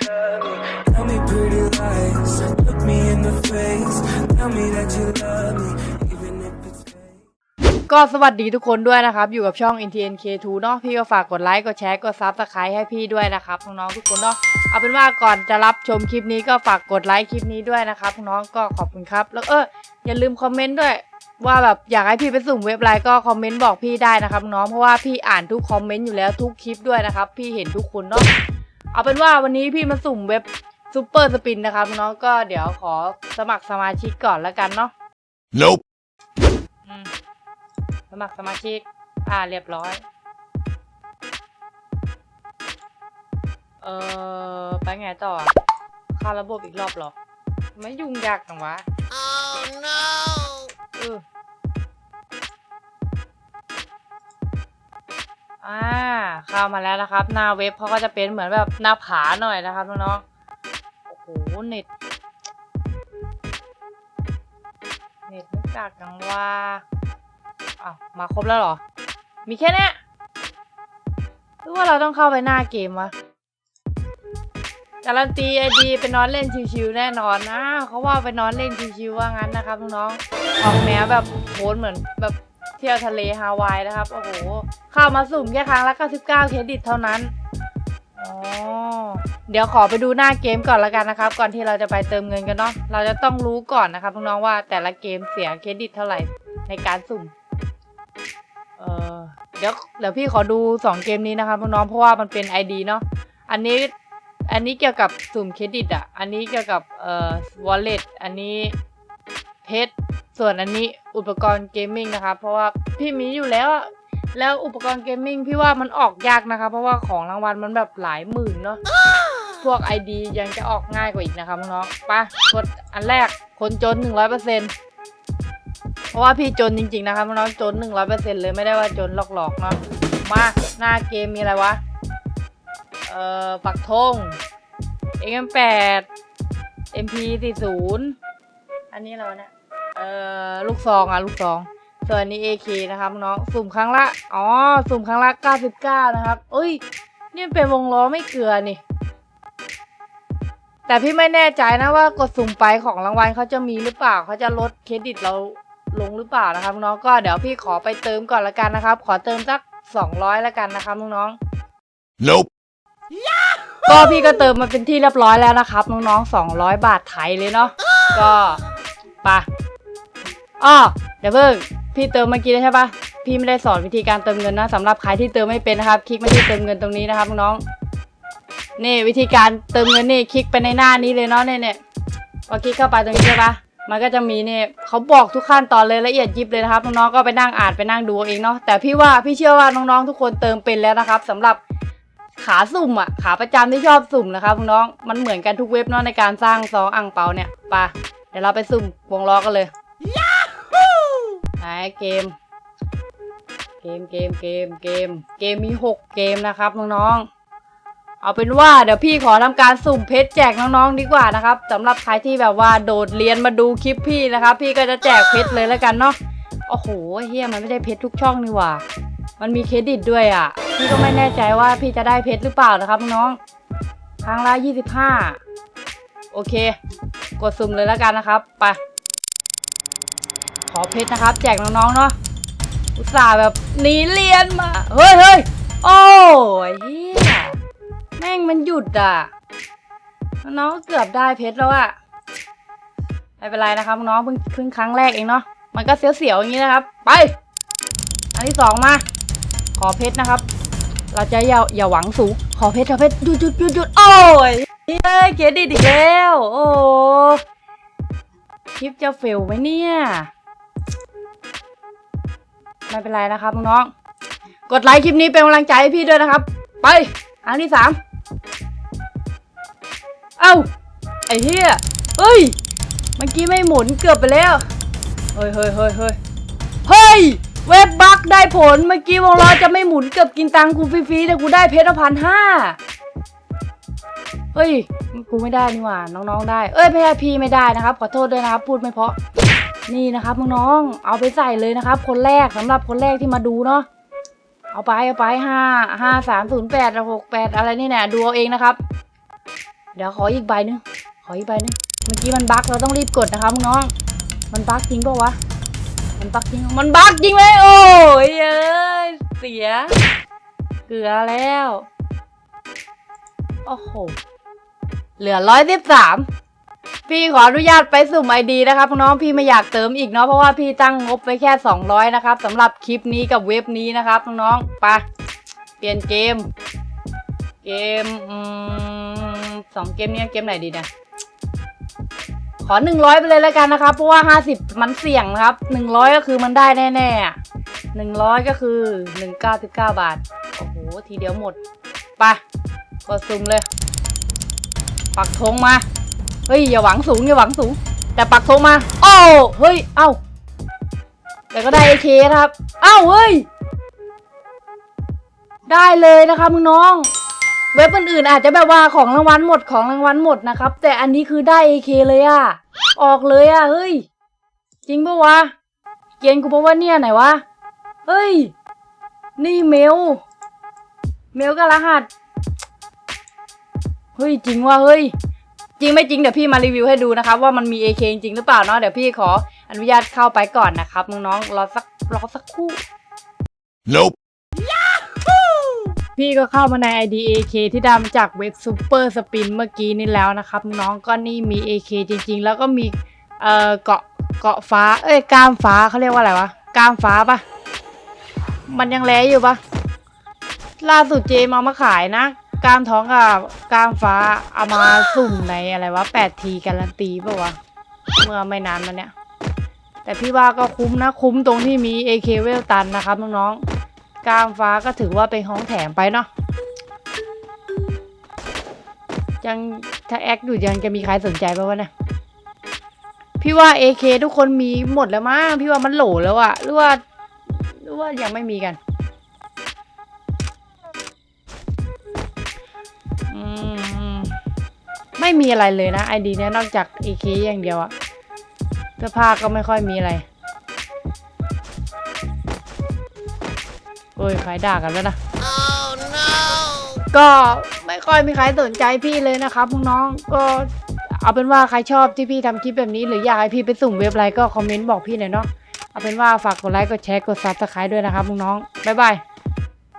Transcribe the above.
Tell me pretty lies. Look me in the face. Tell me that you love me, ก็สวัสดีทุกคนด้วยนะครับ อยู่กับช่อง NTNK2 เนาะพี่ก็ฝากกดไลค์กดแชร์กดซับสไครต์ให้พี่ด้วยนะครับน้องๆทุกคนเนาะเอาเป็นว่าก่อนจะรับชมคลิปนี้ก็ฝากกดไลค์คลิปนี้ด้วยนะครับน้องก็ขอบคุณครับ แล้วเอออย่าลืมคอมเมนต์ด้วย ว่าแบบอยากให้พี่ไปสุ่มเว็บอะไรก็คอมเมนต์บอกพี่ได้นะครับน้องเพราะว่าพี่อ่านทุกคอมเมนต์อยู่แล้วทุกคลิปด้วยนะครับ พี่เห็นทุกคนเนาะ เอาเป็นว่าวันนี้พี่มาสุ่มเว็บซูเปอร์สปินนะครับน้องก็เดี๋ยวขอสมัครสมาชิกก่อนแล้วกันเนาะ Nope. อืมสมัครสมาชิก อ่าเรียบร้อย เออไปไงต่ออะเข้าระบบอีกรอบเหรอ ไม่ยุ่งยากจังวะ Oh no. เออ อ่าเข้ามาแล้วนะครับ หน้าเว็บเขาก็จะเป็นเหมือนแบบหน้าผาหน่อยนะครับน้องๆโอ้โหเน็ตเน็ตไม่กากจังว่าอ้าวมาครบแล้วเหรอ มีแค่เนี้ยหรือว่าเราต้องเข้าไปหน้าเกมวะการันตีไอดีไปนอนเล่นชิวๆแน่นอนนะเขาว่าไปนอนเล่นชิวๆว่างั้นนะครับน้องๆออกแนวแบบโพสเหมือนแบบ เที่ยวทะเลฮาวายนะครับ โอ้โห เข้ามาสุ่มแค่ครั้งละ99เครดิตเท่านั้นอ๋อเดี๋ยวขอไปดูหน้าเกมก่อนละกันนะครับ ก่อนที่เราจะไปเติมเงินกันเนาะเราจะต้องรู้ก่อนนะครับน้องๆว่าแต่ละเกมเสียเครดิตเท่าไหร่ในการสุ่มเออเดี๋ยวเดี๋ยวพี่ขอดูสองเกมนี้นะครับน้องๆเพราะว่ามันเป็น ID เนาะอันนี้อันนี้เกี่ยวกับสุ่มเครดิตอะ อันนี้เกี่ยวกับเอ่อ wallet อันนี้เพชร ส่วนอันนี้อุปกรณ์เกมมิ่งนะครับเพราะว่าพี่มีอยู่แล้วแล้วอุปกรณ์เกมมิ่งพี่ว่ามันออกยากนะครับเพราะว่าของรางวัลมันแบบหลายหมื่นเนาะพวก ID ยังจะออกง่ายกว่าอีกนะครับน้องๆปะกดอันแรกคนจน 100%เพราะว่าพี่จนจริงๆนะครับน้องๆจน 100%เลยไม่ได้ว่าจนหลอกๆเนาะมาหน้าเกมมีอะไรวะเอ่อปักธง XM8 MP40 อันนี้เราเนี่ย อ่อลูกซองอะลูกซอง ส่วนอันนี้ AK นะครับน้องสุ่มครั้งละอ๋อสุ่มครั้งละ 99 นะครับเอ้ยนี่มันเป็นวงล้อไม่เกลือนี่ แต่พี่ไม่แน่ใจนะว่ากดสุ่มไปของรางวัลเขาจะมีหรือเปล่าเขาจะลดเครดิตเราลงหรือเปล่านะครับน้องก็เดี๋ยวพี่ขอไปเติมก่อนละกันนะครับ ขอเติมสัก 200ละกันนะครับน้องๆ Nope. ก็พี่ก็เติมมาเป็นที่เรียบร้อยแล้วนะครับน้องๆ200 บาทไทยเลยเนาะก็ไปะ อ้อเดี๋ยวเพิ่งพี่เติมเมื่อกี้ได้ใช่ปะพี่ไม่ได้สอนวิธีการเติมเงินนะสำหรับใครที่เติมไม่เป็นนะครับ คลิกมาที่เติมเงินตรงนี้นะครับน้องนี่วิธีการเติมเงินนี่คลิกไปในหน้านี้เลยเนาะเนี่ยเนี่ยพอคลิกเข้าไปตรงนี้ใช่ปะมันก็จะมีเนี่ยเขาบอกทุกขั้นตอนเลยละเอียดยิบเลยนะครับน้องๆก็ไปนั่งอ่านไปนั่งดูเองเนาะแต่พี่ว่าพี่เชื่อว่าน้องๆทุกคนเติมเป็นแล้วนะครับสำหรับขาสุ่มอะขาประจำที่ชอบสุ่มนะครับน้องมันเหมือนกันทุกเว็บเนาะในการสร้างซองอ่างเปาเนี่ยปะเดี๋ยวเราไปสุ่มวงล้อกันเลย ไหนเกม เกมเกมเกมเกม เกมมีหกเกมนะครับน้องๆ เอาเป็นว่าเดี๋ยวพี่ขอทำการสุ่มเพชรแจกน้องๆดีกว่านะครับสำหรับใครที่แบบว่าโดดเรียนมาดูคลิปพี่นะครับ พี่ก็จะแจกเพชรเลยแล้วกันเนาะ โอ้โหเฮียมันไม่ได้เพชรทุกช่องนี่หว่า มันมีเครดิตด้วยอะ พี่ก็ไม่แน่ใจว่าพี่จะได้เพชรหรือเปล่านะครับน้องครั้งละ25โอเค กดสุ่มเลยแล้วกันนะครับ ไป ขอเพชรนะครับ แจกน้องๆเนาะอุตส่าห์แบบหนีเรียนมา เฮ้ยเฮ้ยโอ้ยเฮียแม่งมันหยุดอะ น้องเกือบได้เพชรแล้วอะไม่เป็นไรนะครับน้องเพิ่งเพิ่งครั้งแรกเองเนาะมันก็เสียวๆอย่างนี้นะครับ ไป อันที่สองมา ขอเพชรนะครับ เราจะอย่าอย่าหวังสูงขอเพชรขอเพชรหยุดหยุดหยุดหยุดโอ้ยเฮ้ยเครดิตอีแล้ว โอ้คลิปจะเฟลไหมเนี่ย ไม่เป็นไรนะครับน้องๆกดไลค์คลิปนี้เป็นกำลังใจให้พี่ด้วยนะครับ ไปอันที่สามเอ้าไอ้เหี้ยเฮ้ยเมื่อกี้ไม่หมุนเกือบไปแล้วเฮ้ยเฮ้ยเฮ้ยเฮ้ยเฮ้ยเว็บบักได้ผลเมื่อกี้วงล้อจะไม่หมุนเกือบกินตังค์กูฟรีๆแต่กูได้เพชรพันห้าเฮ้ย กูไม่ได้นี่หว่า น้องๆได้ เอ้ยพี่พี่ไม่ได้นะครับ ขอโทษด้วยนะครับ พูดไม่เพราะ นี่นะครับน้องๆเอาไปใส่เลยนะครับ คนแรกสำหรับคนแรกที่มาดูเนาะเอาไปเอาไปห้าห้าสามศูนย์แปดหกแปดอะไรนี่แน่ดูเอาเองนะครับ เดี๋ยวขออีกใบหนึงขออีกใบหนึงเมื่อกี้มันบั๊กเราต้องรีบกดนะครับน้องมันบั๊กจริงปะวะมันบั๊กจริงมันบั๊กจริงเลยโอ้ยเอ้ยเสียเกลือแล้วโอ้โหเหลือร้อยสิบสาม พี่ขออนุญาตไปสุ่มไอดีนะครับน้องพี่ไม่อยากเติมอีกเนาะเพราะว่าพี่ตั้งงบไว้แค่ 200 นะครับสำหรับคลิปนี้กับเว็บนี้นะครับน้องๆไปเปลี่ยนเกม เกมสองเกมนี้เกมไหนดีเนี่ยขอ 100 ไปเลยแล้วกันนะครับ เพราะว่า 50 มันเสี่ยงนะครับ 100 ก็คือมันได้แน่ๆ100 ก็คือ 199 บาท โอ้โห ทีเดียวหมด ไปกดซุ่มเลย ปักธงมา เฮ้ยอย่าหวังสูงอย่าหวังสูง แต่ปักธงมาโอ้เฮ้ยเอ้าแต่ก็ได้เอเคครับเอ้าเฮ้ยได้เลยนะครับมึงน้อง เว็บอื่นๆอาจจะแบบว่าของรางวัลหมดของรางวัลหมดนะครับ แต่อันนี้คือได้เอเคเลยอะออกเลยอะเฮ้ย จริงปะวะ เกณฑ์กูบอกว่าเนี่ยไหนวะ เฮ้ย นี่เมล เมลกับรหัส เฮ้ย จริงวะเฮ้ย จริงไม่จริงเดี๋ยวพี่มารีวิวให้ดูนะครับว่ามันมี AK จริงหรือเปล่าเนาะเดี๋ยวพี่ขออนุญาตเข้าไปก่อนนะครับน้องๆรอสักรอสักครู่ Nope. พี่ก็เข้ามาใน ID AK ที่ได้มาจากเว็บ Super Spin เมื่อกี้นี่แล้วนะครับน้องก็นี่มี AK จริง ๆ แล้วก็มีเอ่อเกาะเกาะฟ้า เอ้ยกล้ามฟ้าเขาเรียกว่าอะไรวะกล้ามฟ้าปะมันยังแลอยู่ปะล่าสุดเจมเอามาขายนะ กล้ามท้องกับกล้ามฟ้าเอามาสุ่มในอะไรวะ8ทีการันตีปะวะ เมื่อไม่นานมาเนี้ยแต่พี่ว่าก็คุ้มนะ คุ้มตรงที่มี AK เวลตันนะครับน้องๆกล้ามฟ้าก็ถือว่าเป็นของแถมไปเนาะยังถ้าแอคอยู่ยังจะมีใครสนใจป่าวะเนี่ยพี่ว่า AK ทุกคนมีหมดแล้วมั้งพี่ว่ามันโหลแล้วอะหรือว่าหรือว่ายังไม่มีกัน ไม่มีอะไรเลยนะไอดีเนี้ยนอกจาก AK อย่างเดียวอะเสื้อผ้าก็ไม่ค่อยมีอะไรโอ้ยใครด่ากันแล้วนะก็ไม่ค่อยมีใครสนใจพี่เลยนะครับน้องก็เอาเป็นว่าใครชอบที่พี่ทำคลิปแบบนี้หรืออยากให้พี่ไปสุ่มเว็บอะไรก็คอมเมนต์บอกพี่หน่อยเนาะเอาเป็นว่าฝากกดไลค์กดแชร์กดซับสไครต์ด้วยนะครับน้องบ๊ายบาย